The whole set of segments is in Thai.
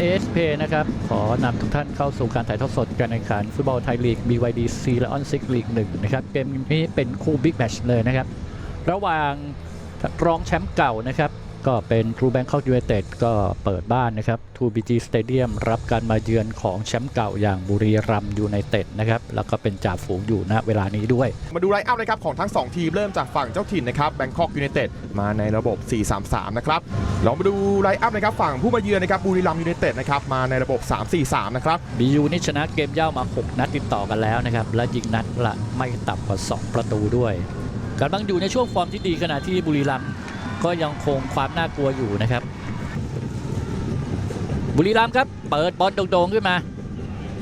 ASP นะครับ ขอนำทุกท่านเข้าสู่การถ่ายทอดสดการแข่งขันฟุตบอลไทยลีก BYD C และ On 6 League 1นะครับ เกมนี้เป็นคู่บิ๊กแมชเลยนะครับ ระหว่างรองแชมป์เก่านะครับ ก็เป็น True Bangkok United ก็เปิดบ้านนะครับ 2BG Stadium รับการมาเยือนของแชมป์เก่าอย่างบุรีรัมย์ยูไนเต็ดนะครับ แล้วก็เป็นจ่าฝูงอยู่ณเวลานี้ด้วย มาดูไลน์อัพนะครับของทั้ง 2 ทีมเริ่มจากฝั่งเจ้าถิ่นนะครับแบงคอกยูไนเต็ดมาในระบบ 4-3-3 นะครับลองมาดูไลน์อัพนะครับฝั่งผู้มาเยือนนะครับบุรีรัมย์ยูไนเต็ดนะครับมาในระบบ 3-4-3 นะครับบียูนี่ชนะเกมเย่ามา 6 นัดติดต่อกันแล้วนะครับและยิงนัดละไม่ต่ำกว่า 2 ประตูด้วยกำลังอยู่ในช่วงฟอร์มที่ดีขณะที่บุรีรัมย์ ก็ยังคงความน่ากลัวอยู่นะครับ บุรีรัมย์ครับ เปิดบอลโด่งๆขึ้นมา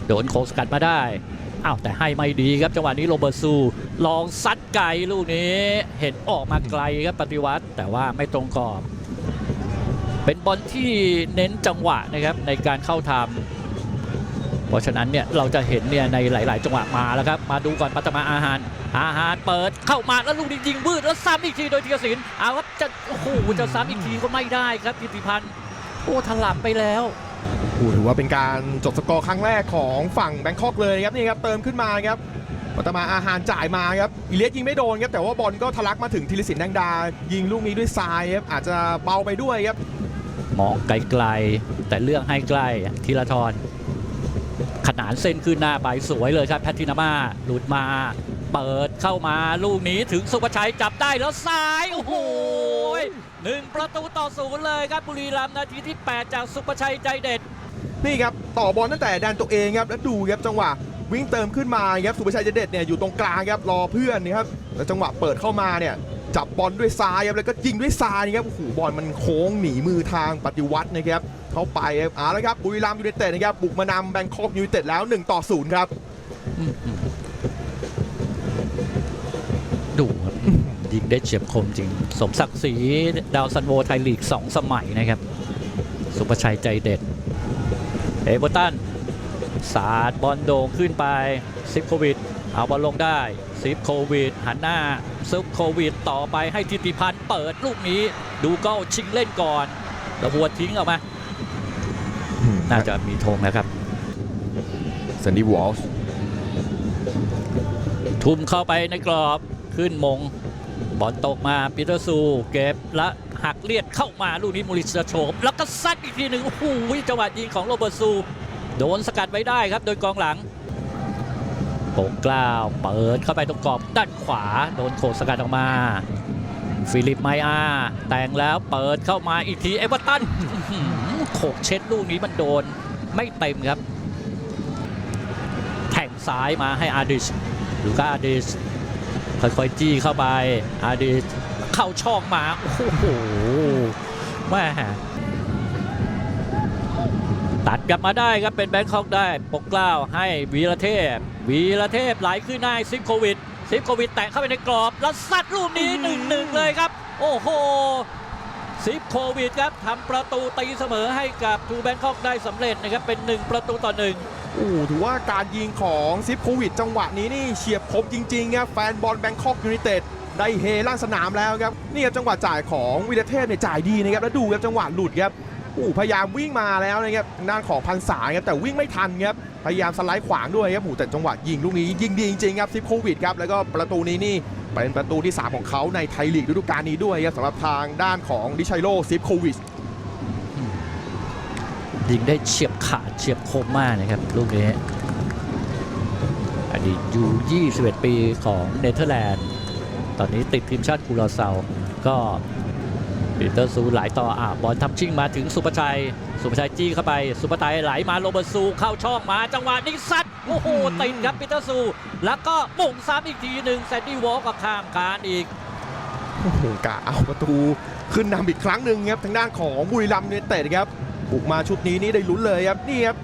โดนโคงสกัดมาได้อ้าวแต่ให้ไม่ดีครับจังหวะนี้โรเบิร์ตซูลองซัดไกลลูกนี้ เห็นออกมาไกลครับปฏิวัติ แต่ว่าไม่ตรงกรอบ เป็นบอลที่เน้นจังหวะนะครับในการเข้าทำ เพราะฉะนั้นเนี่ยเราจะเห็นเนี่ยในหลาย ๆ จังหวะมาแล้วครับ มาดูก่อนปัตมาอาหาร อาหารเปิดเข้ามาแล้วลูกนี้ยิงวืดแล้วซ้ำอีกทีโดยธีรศิลป์เอาครับจะโอ้โหจะซ้ำอีกทีก็ไม่ได้ครับกิติพันธ์โอ้ถลับไปแล้วโอ้ถือว่าเป็นการจบสกอร์ครั้งแรกของฝั่งแบงคอกเลยครับนี่ครับเติมขึ้นมาครับปัตมาอาหารจ่ายมาครับอิเลียสยิงไม่โดนครับแต่ว่าบอลก็ทะลักมาถึงธีรศิลป์แดงดา ยิงลูกนี้ด้วยซ้ายครับอาจจะเบาไปด้วยครับมองไกลๆแต่เลือกให้ใกล้ธีรทรข นานเส้นขึ้นหน้าไปสวยเลยครับแพทินามาหลุดมา เปิดเข้ามาลูกนี้ถึงสุภชัยจับได้แล้วซ้ายโอ้โหหนึ่งประตูต่อศูนย์เลยครับบุรีรัมย์นาทีที่ 8 จากสุภชัยใจเด็ด นี่ครับต่อบอลตั้งแต่แดนตัวเองครับแล้วดูครับจังหวะวิ่งเติมขึ้นมาครับสุภชัยเจเด็ดเนี่ยอยู่ตรงกลางครับรอเพื่อนนะครับแล้วจังหวะเปิดเข้ามาเนี่ย จับบอลด้วยซ้ายครับแล้วก็ยิงด้วยซ้ายครับโอ้โหบอลมันโค้งหนีมือทางปฏิวัตินะครับเข้าไปครับเอาละครับบุรีรัมย์ยูไนเต็ดนะครับบุกมานำแบงคอกยูไนเต็ดแล้ว 1 ต่อ 0 ครับดูครับยิงได้เฉียบคมจริง สมศักดิ์ศรีดาวซันโวไทยลีก 2 สมัยนะครับ สุภชัยใจเด็ดเอเวอร์ตันสาดบอลโด่งขึ้นไปซิปโควิด เอาบอลลงได้ ซิปโควิดหันหน้าซิปโควิดต่อไปให้ทิติพันธ์เปิดลูกนี้ ดูก็ชิงเล่นก่อนแล้วหัวทิ้งออกมา น่าจะมีธงนะครับซันดี้วอลส์ทุ่มเข้าไปในกรอบขึ้นมง บอลตกมาปีเตอร์ซูเก็บและหักเลียดเข้ามาลูกนี้มูริสโฉบแล้วก็ซัดอีกทีหนึ่งโอ้โหจังหวะยิงของโรเบิร์ตซู โดนสกัดไว้ได้ครับโดยกองหลังโป่ งกล้าวเปิดเข้าไปตรงกรอบด้านขวาโดนโขกสกัดออกมาฟิลิปไมอาแต่งแล้วเปิดเข้ามาอีกทีเอเวอร์ตันโขกเช็ดลูกนี้มันโดนไม่เต็มครับแทงซ้ายมาให้อาดิชลูก้าอาดิชค่อยๆจี้เข้าไปอาดิชเข้าช่องมา โอ้โหแม่ ตัดกลับมาได้ครับเป็นแบงคอกได้ปกกล้าวให้วีรเทพ วีรเทพไหลขึ้นได้ซิปโควิดซิปโควิดแตะเข้าไปในกรอบ แล้วซัดลูกนี้หนึ่งหนึ่งเลยครับ โอ้โหซิปโควิดครับทำประตูตีเสมอให้กับทูแบงคอกได้สำเร็จนะครับเป็น 1 ประตูต่อหนึ่งโอ้โหถือว่าการยิงของซิปโควิดจังหวะนี้นี่เฉียบคมจริงๆครับแฟนบอลแบงคอกยูไนเต็ดได้เฮลั่นสนามแล้วครับนี่ครับจังหวะจ่ายของวิลเทพเนี่ยจ่ายดีนะครับแล้วดูครับจังหวะหลุดครับโอ้พยายามวิ่งมาแล้วนะครับทางด้านของพันษาครับแต่วิ่งไม่ทันครับพยายามสไลด์ขวางด้วยครับโอ้แต่จังหวะยิงลูกนี้ยิงดีจริงๆครับซิปโควิดครับแล้วก็ประตูนี้นี่เป็นประตูที่ 3 ของเขาในไทยลีกฤดูกาลนี้ด้วยครับสำหรับทางด้านของดิชัยโลซิปโควิดยิงได้เฉียบขาดเฉียบคมมากนะครับลูกนี้อดีตยู21 ปีของเนเธอร์แลนด์ ตอนนี้ติดทีมชาติกูราเซา ก็ ปีเตอร์ซูไหลต่ออะบอลทับชิงมาถึงสุภชัย สุภชัยจี้เข้าไป สุภชัยไหลมาโรเบิร์ตซูเข้าช่องมาจังหวะนี้ซัดโอ้โหติดครับปีเตอร์ซู แล้วก็มุ่งซ้ำอีกทีหนึ่งแซนดี้วอลก็ข้ามคานอีกโอ้โหกะเอาประตูขึ้นนำอีกครั้งหนึ่งครับทางด้านของบุรีรัมย์ยูไนเต็ดครับบุกมาชุดนี้นี่ได้ลุ้นเลยครับนี่ครับ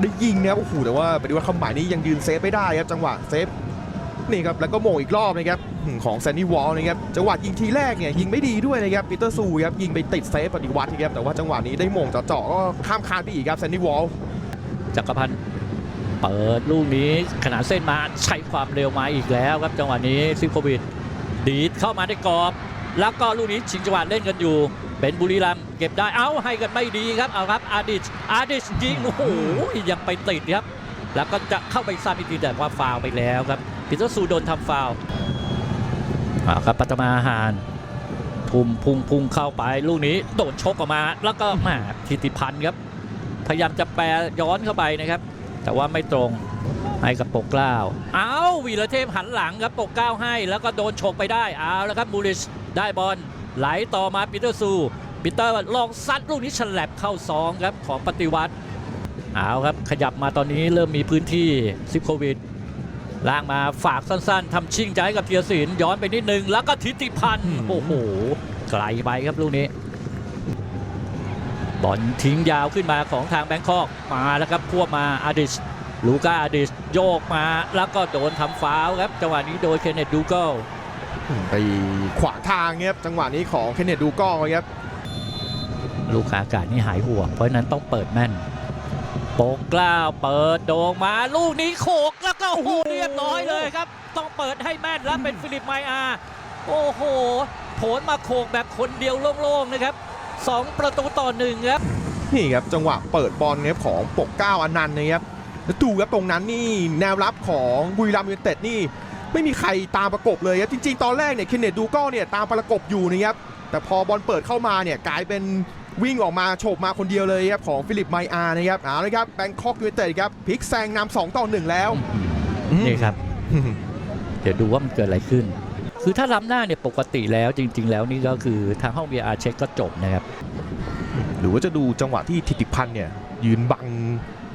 ได้ยิงนะครับโอ้โหแต่ว่าปฏิวัติคำหมายนี้ยังยืนเซฟไม่ได้ครับจังหวะเซฟ นี่ครับแล้วก็โมงอีกรอบนะครับของแซนนี่วอลนะครับจังหวะยิงทีแรกเนี่ยยิงไม่ดีด้วยนะครับปีเตอร์ซูครับยิงไปติดเซฟปฏิวัติครับแต่ว่าจังหวะนี้ได้โมงเจาะๆก็ข้ามคานไปอีกครับแซนนี่วอลจักรพันธ์เปิดลูกนี้ขนาดเส้นมาใช้ความเร็วมาอีกแล้วครับจังหวะนี้ซิโควิดดีดเข้ามาในกรอบ แล้วก็ลูกนี้ชิงจังหวะเล่นกันอยู่ เป็นบุรีรัมเก็บได้เอ้าให้กันไม่ดีครับเอาครับอาดิชอาดิชยิงโอ้โหยังไปติดครับ แล้วก็จะเข้าไปซ้ำอีกทีแต่ว่าฟาวไปแล้วครับ ปีเตอร์ซูโดนทำฟาวอาครับปัตมาหารทุ่มพุ่งพุ่งเข้าไปลูกนี้โดนชกออกมา แล้วก็มาทิติพันธ์ครับ พยายามจะแปรย้อนเข้าไปนะครับ แต่ว่าไม่ตรงให้กับปกเกล้าเอาวีรเทพหันหลังครับปกเกล้าให้ แล้วก็โดนฉกไปได้เอาแล้วครับมูริชได้บอลไหลต่อมาปีเตอร์ซูปีเตอร์ลองซัดลูกนี้ฉลับเข้าซองครับของปฏิวัติเอาครับขยับมาตอนนี้เริ่มมีพื้นที่ซิโควิด ล่างมาฝากสั้นๆทำชิงใจให้กับเทียศิลป์ย้อนไปนิดนึง แล้วก็ทิติพันธ์โอ้โหไกลไปครับลูกนี้บอลทิ้งยาวขึ้นมาของทางแบงคอกมาแล้วครับควบมาอาดิชลูก้าอาดิชโยกมาแล้วก็โดนทำฟาวล์ครับจังหวะนี้โดยเคนเนตดูเกิลไปขวางทางครับจังหวะนี้ของเคนเนตดูก้อครับลูกขาอากาศนี่หายห่วงเพราะฉะนั้นต้องเปิดแม่นโปกกล้าวเปิดโด่งมาลูกนี้โขกแล้วก็โอ้โหเรียบร้อยเลยครับ ต้องเปิดให้แม่นแล้วเป็นฟิลิปไมอาร์โอ้โหโผลมาโขกแบบคนเดียวโล่งๆนะครับสองประตูต่อหนึ่งครับนี่ครับจังหวะเปิดบอลครับของปกเกล้าอนันต์นะครับแล้วดูครับตรงนั้นนี่แนวรับของบุรีรัมย์ยูไนเต็ดนี่ไม่มีใครตามประกบเลยครับจริง ๆ ตอนแรกเนี่ยเคนเนตดูก้เนี่ยตามประกบอยู่นะครับแต่พอบอลเปิดเข้ามาเนี่ยกลายเป็น วิ่งออกมาโฉบมาคนเดียวเลยครับของฟิลิปไมอาร์นะครับเอาละครับแบงคอกยูไนเต็ดครับพลิกแซงนำ2ต่อ1แล้วนี่ครับ เดี๋ยวดูว่ามันเกิดอะไรขึ้น คือถ้าล้ำหน้าเนี่ยปกติแล้วจริง ๆ แล้วนี่ก็คือทางห้อง VR เช็คก็จบนะครับ หรือว่าจะดูจังหวะที่ทิติพันธ์เนี่ยยืนบัง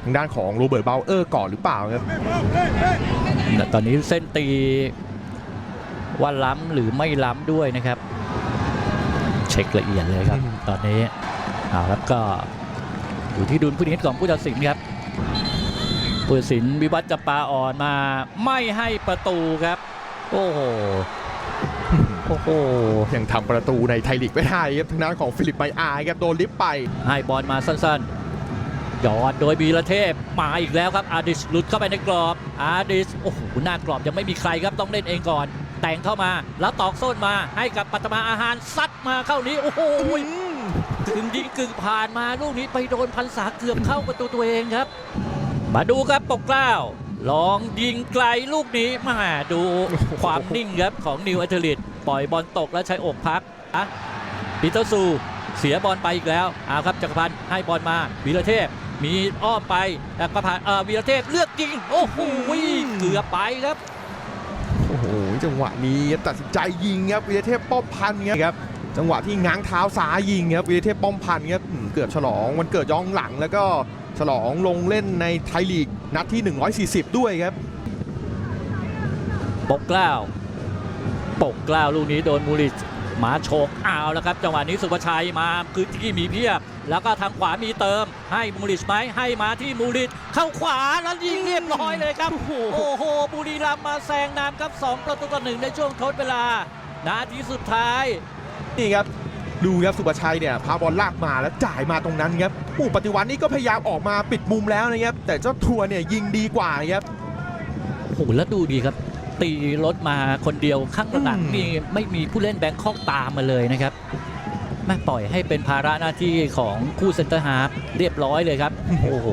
ทางด้านของโรเบิร์ตเบลเออร์ก่อนหรือเปล่าครับแต่ตอนนี้เส้นตีว่าล้ำหรือไม่ล้ำด้วยนะครับ เช็คละเอียดเลยครับอืมตอนนี้ เอาครับก็อยู่ที่ดุลพินิจของผู้ตัดสินครับผู้ตัดสินวิวัฒน์จะปาอ่อนมาไม่ให้ประตูครับ โอ้โหโอ้โหยังทำประตูในไทยลีกไม่ได้ครับทางด้านของฟิลิปไมอาร์ครับโดนลิฟต์ไป ให้บอลมาสั้นๆหยอดโดยบีระเทพมาอีกแล้วครับอาดิชหลุดเข้าไปในกรอบอาดิชโอ้โหหน้ากรอบยังไม่มีใครครับต้องเล่นเองก่อน แต่งเข้ามาแล้วตอกโซนมาให้กับปัตมาอาหารซัดมาเข้านี้โอ้โห กึ่งยิงกึ่งผ่านมาลูกนี้ไปโดนพันษาเกือบเข้าประตูตัวเองครับ มาดูครับปกเกล้า ลองยิงไกลลูกนี้มาดูความนิ่งครับของนิวอัลเทอริตปล่อยบอลตกแล้วใช้อกพักอะปีเตอร์ซูเสียบอลไปอีกแล้วเอาครับจักรพันธ์ให้บอลมาวีรเทพมีอ้อมไปจักรพันธ์เออวีรเทพเลือกยิงโอ้โหเกือบไปครับโอ้โหจังหวะนี้ตัดสินใจยิงครับวีรเทพป้อมพันธ์ครับ จังหวะที่ง้างเท้าซ้ายยิงครับวีรเทพป้อมพันธ์ครับอืมเกือบฉลองวันเกิดย้อนหลังแล้วก็ฉลองลงเล่นในไทยลีกนัดที่ 140 ด้วยครับ ปกเกล้าปกเกล้าลูกนี้โดนมูริชมาโฉกเอาแล้วครับ จังหวะนี้สุภชัยมาพื้นที่มีเพียบ แล้วก็ทางขวามีเติม ให้มูริชไหมให้มาที่มูริชเข้าขวาแล้วยิงเรียบร้อยเลยครับ โอ้โหบุรีรัมย์มาแซงนำครับ 2 ประตูต่อหนึ่งในช่วงทดเวลา นาทีสุดท้าย นี่ครับดูครับสุภชัยเนี่ยพาบอลลากมาแล้วจ่ายมาตรงนั้นครับผู้ปฏิวัตินี่ก็พยายามออกมาปิดมุมแล้วนะครับแต่เจ้าทัวร์เนี่ยยิงดีกว่าครับโอ้โหแล้วดูดีครับ ตีรถมาคนเดียวข้างหลังอืมนี่ไม่มีผู้เล่นแบงคอกตามมาเลยนะครับแม่ปล่อยให้เป็นภาระหน้าที่ของคู่เซนเตอร์ฮาร์ฟเรียบร้อยเลยครับโอ้โห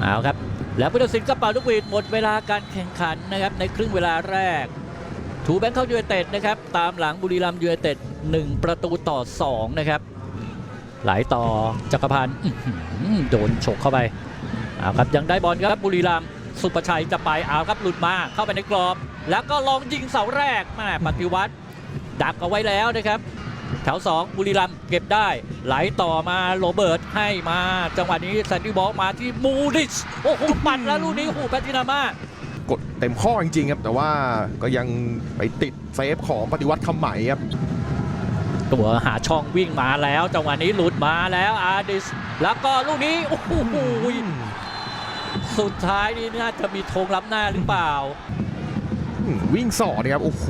เอาครับ แล้วผู้ตัดสินก็เป่าลูกหวีดหมดเวลาการแข่งขันนะครับในครึ่งเวลาแรก ถูแบงคอกยูไนเต็ดนะครับ ตามหลังบุรีรัมย์ยูไนเต็ด1ประตูต่อ 2 นะครับ ไหลต่อจักรพันธ์โดนฉกเข้าไปเอาครับยังได้บอลครับบุรีรัมสุประชัยจะไปเอาครับหลุดมาเข้าไปในกรอบ แล้วก็ลองยิงเสาแรกแม่ปฏิวัติดักเอาไว้แล้วนะครับ แถว 2 บุรีรัมเก็บได้ ไหลต่อมาโรเบิร์ตให้มา จังหวะนี้แซนดี้บอลมาที่มูริชโอ้โหปัดแล้วลูกนี้โอ้โหแพทินามา กดเต็มข้อจริงๆครับ แต่ว่าก็ยังไปติดเซฟของปฏิวัติคำใหม่ครับ ตัวหาช่องวิ่งมาแล้วจังหวะนี้หลุดมาแล้วอาร์ดิส แล้วก็ลูกนี้โอ้โหสุดท้ายนี่น่าจะมีธงล้ำหน้าหรือเปล่าอืมวิ่งสอดนะครับโอ้โห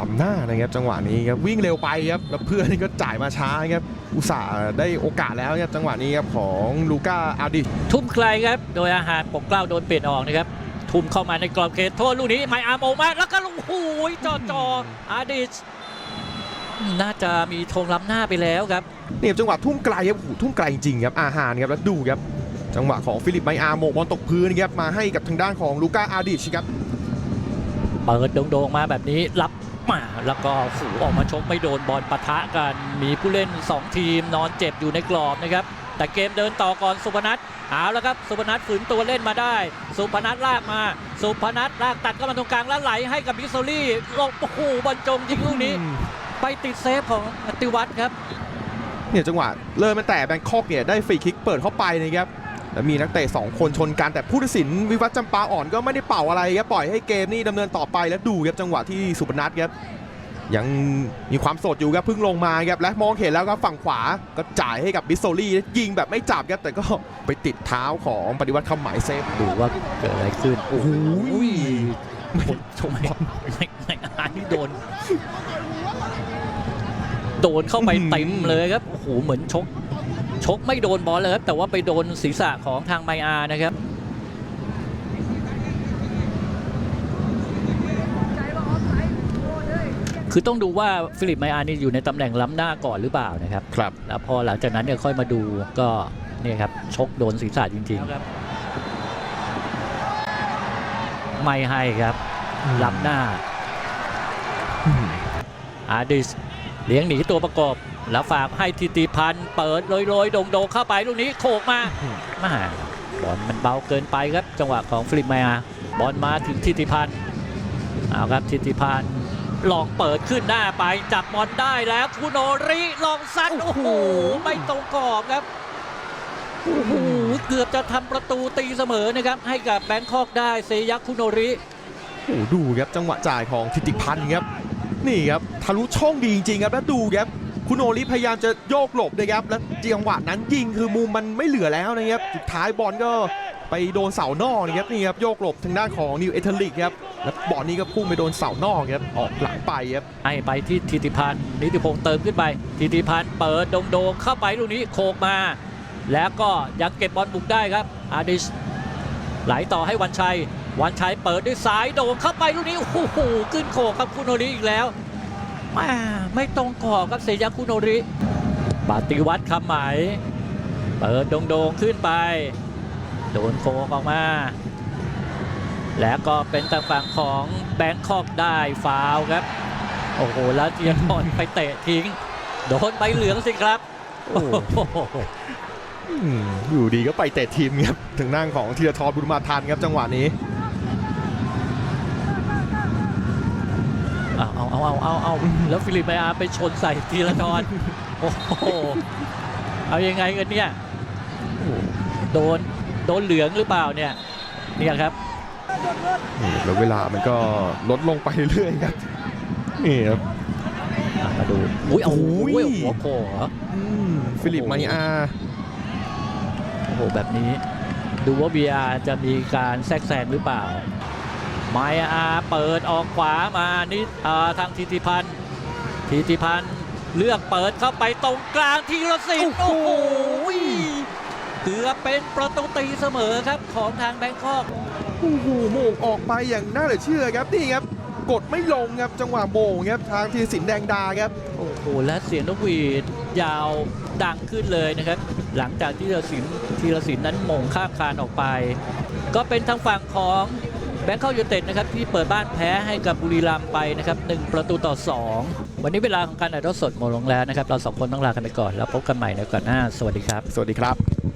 ล้ำหน้านะครับจังหวะนี้ครับวิ่งเร็วไปครับแล้วเพื่อนนี่ก็จ่ายมาช้าครับอุตส่าห์ได้โอกาสแล้วครับจังหวะนี้ครับของลูก้าอาร์ดิทุ่มไกลครับ โดยอาหารปกเกล้าโดนเปลี่ยนออกนะครับ ทุ่มเข้ามาในกรอบเขตโทษลูกนี้ไมอาร์มโออกมาแล้วก็ลูกหูยจอจออาร์ดิสน่าจะมีธงล้ำหน้าไปแล้วครับนี่ครับจังหวะทุ่มไกลครับโอ้โหทุ่มไกลจริงๆครับอาหารครับแล้วดูครับ จังหวะของฟิลิปไมอาร์โมงบอลตกพื้นครับมาให้กับทางด้านของลูก้าอาดิชครับเปิดโด่งๆมาแบบนี้รับมาแล้วก็ฝูออกมาชกไม่โดนบอลปะทะกัน มีผู้เล่น 2 ทีมนอนเจ็บอยู่ในกรอบนะครับ แต่เกมเดินต่อก่อนสุพนัท เอาแล้วครับสุพนัทฝืนตัวเล่นมาได้ สุพนัทลากมา สุพนัทลากตัดเข้ามาตรงกลางแล้วไหลให้กับบิสโซลี่ลงโอ้โหบอลจมยิงลูกนี้ ไปติดเซฟของอติวัตรครับเนี่ยจังหวะเริ่มมาแต่แบงคอกเนี่ยได้ฟรีคิกเปิดเข้าไปนะครับแล้วมีนักเตะ2คนชนกันแต่ผู้ตัดสินวิวัฒน์จำปาอ่อนก็ไม่ได้เป่าอะไรครับปล่อยให้เกมนี่ดำเนินต่อไปแล้วดูครับจังหวะที่สุพนัทครับ ยังมีความสดอยู่ครับเพิ่งลงมาครับและมองเห็นแล้วครับฝั่งขวาก็จ่ายให้กับบิสโซลี่ยิงแบบไม่จับครับแต่ก็ไปติดเท้าของปฏิวัติคำหมายเซฟดูว่าเกิดอะไรขึ้นโอ้โหคนชมบอลในในอานี่โดน โดนเข้าไปเต็มเลยครับโอ้โหเหมือนชก ชกไม่โดนบอลเลยครับแต่ว่าไปโดนศีรษะของทางไมอาร์นะครับ คือต้องดูว่าฟิลิปไมอาร์นี่อยู่ในตำแหน่งล้ำหน้าก่อนหรือเปล่านะครับครับแล้วพอหลังจากนั้นเนี่ยค่อยมาดูก็เนี่ยครับชกโดนศีรษะจริงๆครับไม่ให้ครับล้ำหน้าอาดิสเลี้ยงหนีตัวประกบแล้วฝากให้ทิติพันธ์เปิดโรยๆโด่งๆเข้าไปลูกนี้โขกมาอืมมาบอลมันเบาเกินไปครับ จังหวะของฟิลิปไมอาบอลมาถึงทิติพันธ์เอาครับทิติพันธ์ ลองเปิดขึ้นหน้าไปจับบอลได้แล้วคุโนริลองซัดโอ้โหไม่ตรงกรอบครับโอ้โหเกือบจะทำประตูตีเสมอนะครับ ให้กับแบงคอกได้เซยักคุโนริโอ้โหดูครับจังหวะจ่ายของทิติพันธ์ครับ นี่ครับทะลุช่องดีจริงๆครับแล้วดูครับคุณโอลิพยายามจะโยกหลบนะครับ แล้วจังหวะนั้นยิงคือมุมมันไม่เหลือแล้วนะครับสุดท้ายบอลก็ไปโดนเสานอกนะครับนี่ครับโยกหลบทางด้านของนิวเอเทลิกครับ แล้วบอลนี้ก็พุ่งไปโดนเสานอกครับออกหลังไปครับให้ไปที่ทิติพันธ์นิติพงษ์เติมขึ้นไปทิติพันธ์เปิดโด่งเข้าไปลูกนี้โขกมา แล้วก็ยังเก็บบอลบุกได้ครับอาดิชไหลต่อให้วันชัย วันชัยเปิดด้วยซ้ายโด่งเข้าไปลูกนี้โอ้โหขึ้นโขกครับคุโนริอีกแล้วม่ไม่ตรงกรอบครับเซยคุโนริปฏิวัติคำหมายเปิดโด่งขึ้นไป โดนโคกออกมา แล้วก็เป็นทางฝั่งของแบงคอกได้ฟาวล์ครับ โอ้โห แล้วเจียนบอลไปเตะทิ้ง โดนใบเหลืองสิครับ โอ้โหอืมอยู่ดีก็ไปเตะทีมครับถึงนั่งของธีรทรบุญมาทันครับจังหวะนี้เอาเอาเอาเอาเอาเอาแล้วฟิลิปไมอาร์ไปชนใส่ทีละทอนโอ้โหเอายังไงกันเนี่ยโอ้โหโดนโดนเหลืองหรือเปล่าเนี่ยเนี่ยครับนี่ แล้วเวลามันก็ลดลงไปเรื่อยๆครับนี่ครับอะมาดูอุ้ยโอ้โหโอ้ยหัวโผล่เหรออืมฟิลิปมานิอาโอ้โหแบบนี้ ดูว่า VR จะมีการแทรกแซงหรือเปล่าไมอาเปิดออกขวามานี่อ่าทางทิติพันธ์ทิติพันธ์เลือกเปิดเข้าไปตรงกลางทีละสิบโอ้โอ้โหโหเกือบเป็นประตูตีเสมอครับของทางแบงคอก โอ้โหโมงออกไปอย่างน่าเหลือเชื่อครับนี่ครับ กดไม่ลงครับจังหวะโมงครับทางทีสินแดงดาครับโอ้โหและเสียงนกหวีดยาวดังขึ้นเลยนะครับ หลังจากที่ธีรศิลป์ธีรศิลป์นั้นหมงข้ามคานออกไป ก็เป็นทางฝั่งของแบงคอกยูเต็ดนะครับที่เปิดบ้านแพ้ให้กับบุรีรัมย์ไปนะครับ1ประตูต่อ 2 วันนี้เวลาของการถ่ายทอดสดหมดลงแล้วนะครับ เราสองคนต้องลากันไปก่อน แล้วพบกันใหม่ในก่อนหน้า สวัสดีครับ สวัสดีครับ